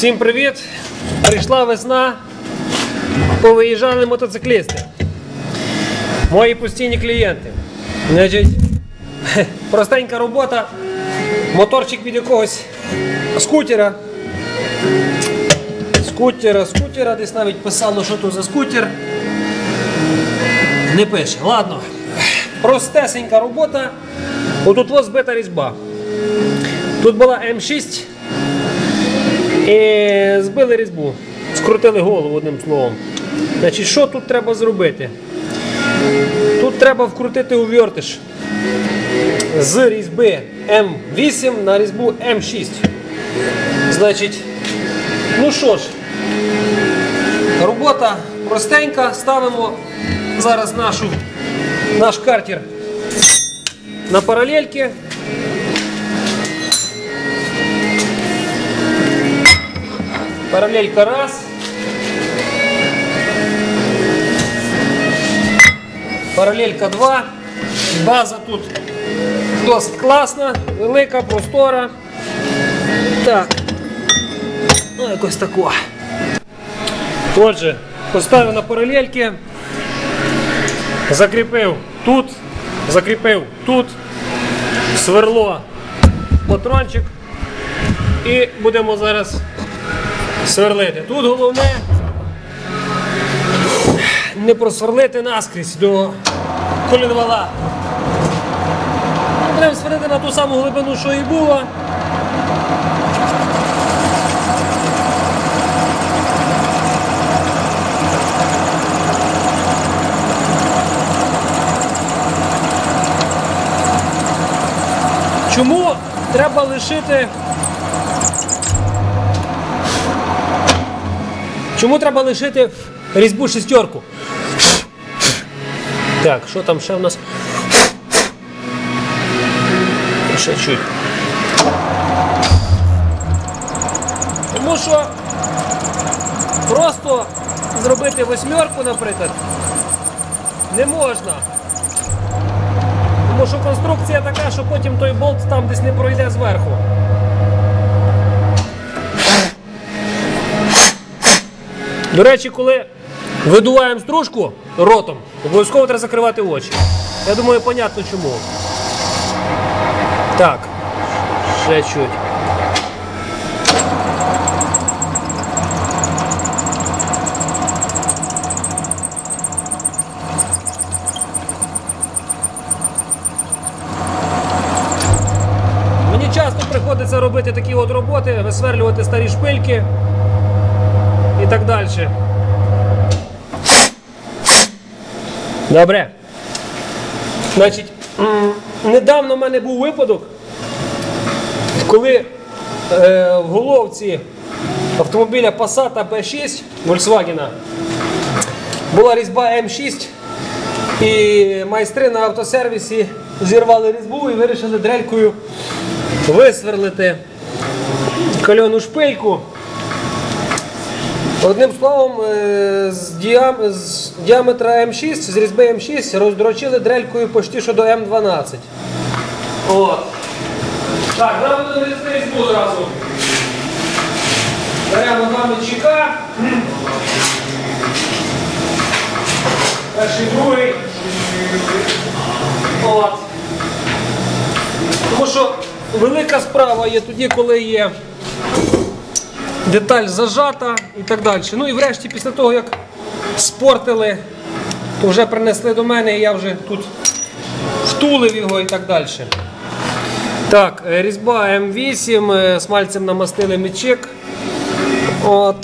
Всім привіт! Прийшла весна. Повиїжджали мотоциклісти. Мої постійні клієнти. Простенька робота. Моторчик від якогось скутера. Скутера, скутера, десь навіть писало, що тут за скутер. Не пише. Ладно. Простесенька робота. Отут ось збита різьба. Тут була М6. І збили різьбу. Скрутили голову одним словом. Значить, що тут треба зробити? Тут треба вкрутити увертиш з різьби М8 на різьбу М6. Значить, ну що ж, робота простенька. Ставимо зараз нашу, наш картер на паралельки. Паралелька раз. Паралелька 2. База тут досить класна, велика, простора. Так. Ну, якось тако. Отже, поставив на паралельки. Закріпив тут, закріпив тут, сверло, патрончик. І будемо зараз сверлити. Тут головне не просверлити наскрізь до колінвала. Будемо сверлити на ту саму глибину, що і було. Чому треба лишити Чому треба лишити різьбу шестерку? Так, що там ще в нас? Ще чуть. Тому що просто зробити восьмерку, наприклад, не можна. Тому що конструкція така, що потім той болт там десь не пройде зверху. До речі, коли видуваємо стружку ротом, обов'язково треба закривати очі. Я думаю, понятно чому. Так, ще чуть. Мені часто приходиться робити такі от роботи, висверлювати старі шпильки так далі. Добре. Значить, недавно в мене був випадок, коли е, в головці автомобіля Passat B6 Volkswagen була різьба М6, і майстри на автосервісі зірвали різьбу і вирішили дрелькою висверлити кальону шпильку. Одним словом, е, з, діам... з діаметра М6, з різьби М6 роздрочили дрелькою почти що до М12. От. Так, будемо різати різьбу зразу. Беремо два мечика. Перший, другий. От. Тому що велика справа є тоді, коли є деталь зажата і так далі. Ну і врешті, після того, як спортили, то вже принесли до мене, і я вже тут втулив його і так далі. Так, е, різьба М8, е, смальцем намастили мічик. От.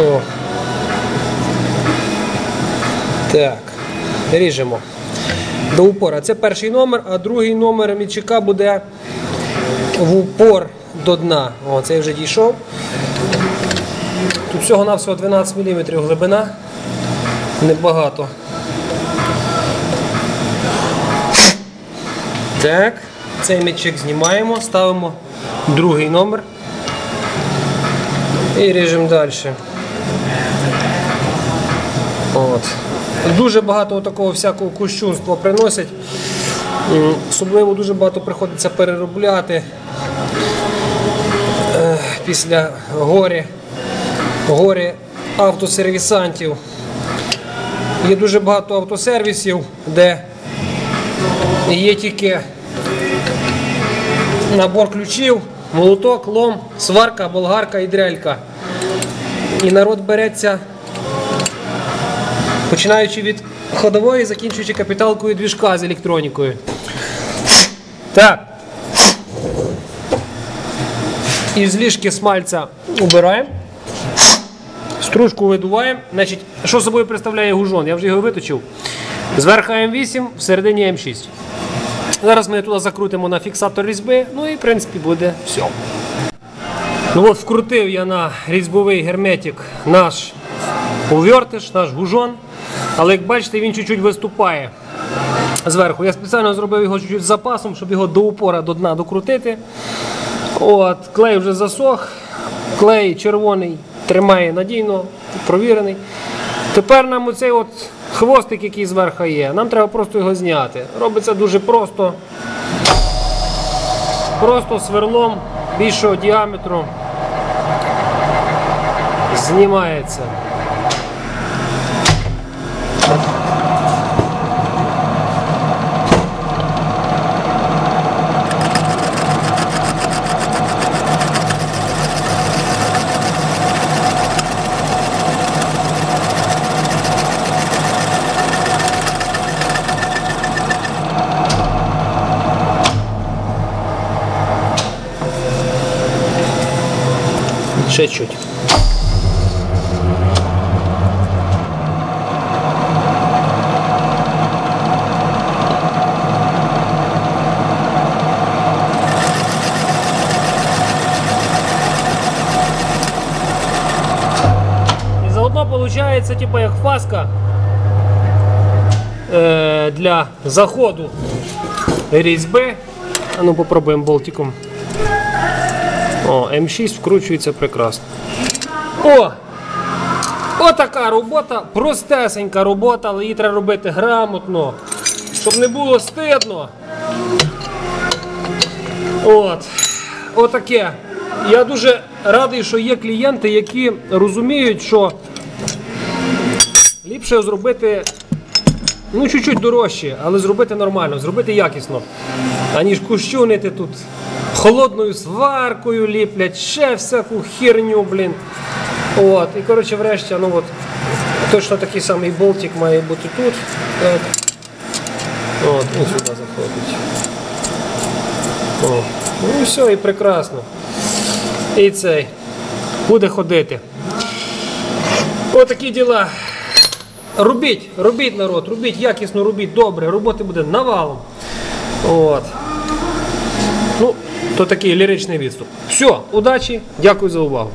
О. Так, ріжемо до упора. Це перший номер, а другий номер мічика буде в упор до дна. О, це вже дійшов. Тут всього-навсього 12 мм глибина. Небагато. Так, цей мічик знімаємо, ставимо другий номер і ріжемо далі. От. Дуже багато такого всякого кущунства приносять. Особливо дуже багато приходиться переробляти е, після горі, горі автосервісантів. Є дуже багато автосервісів, де є тільки набор ключів, молоток, лом, сварка, болгарка і дрелька. І народ береться, починаючи від ходової, закінчуючи капіталкою двіжка з електронікою. Так. Із ліжки смальця убираємо. Стружку видуваємо. Значить, що собою представляє гужон? Я вже його виточив. Зверху М8, всередині М6. Зараз ми туди закрутимо на фіксатор різьби, ну і в принципі буде все. Ну от вкрутив я на різьбовий герметик наш увертиш, наш гужон. Але як бачите, він чуть-чуть виступає зверху. Я спеціально зробив його чуть-чуть з запасом, щоб його до упора до дна докрутити. От, клей вже засох, клей червоний тримає надійно, провірений. Тепер нам оцей от хвостик, який зверху є, нам треба просто його зняти. Робиться дуже просто. Просто сверлом більшого діаметру знімається. Ще чуть. І заодно виходить, типу, як фаска е, для заходу різьби. А ну попробуємо болтиком. О, М6 вкручується прекрасно. О! Отака робота, простесенька робота, але її треба робити грамотно, щоб не було стидно. От. Отаке. Я дуже радий, що є клієнти, які розуміють, що ліпше зробити ну, чуть-чуть дорожче, але зробити нормально, зробити якісно, аніж кущунити тут холодною сваркою ліплять, ще всяку херню, блін. От. І коротше, врешті, ну от, точно такий самий болтик має бути тут. Так. От, він сюди заходить. О. Ну і все, і прекрасно. І цей буде ходити. Отакі діла. Робіть, робіть народ, робіть якісно, робіть добре, роботи буде навалом. От. Ну, то такий ліричний відступ. Все, удачі, дякую за увагу.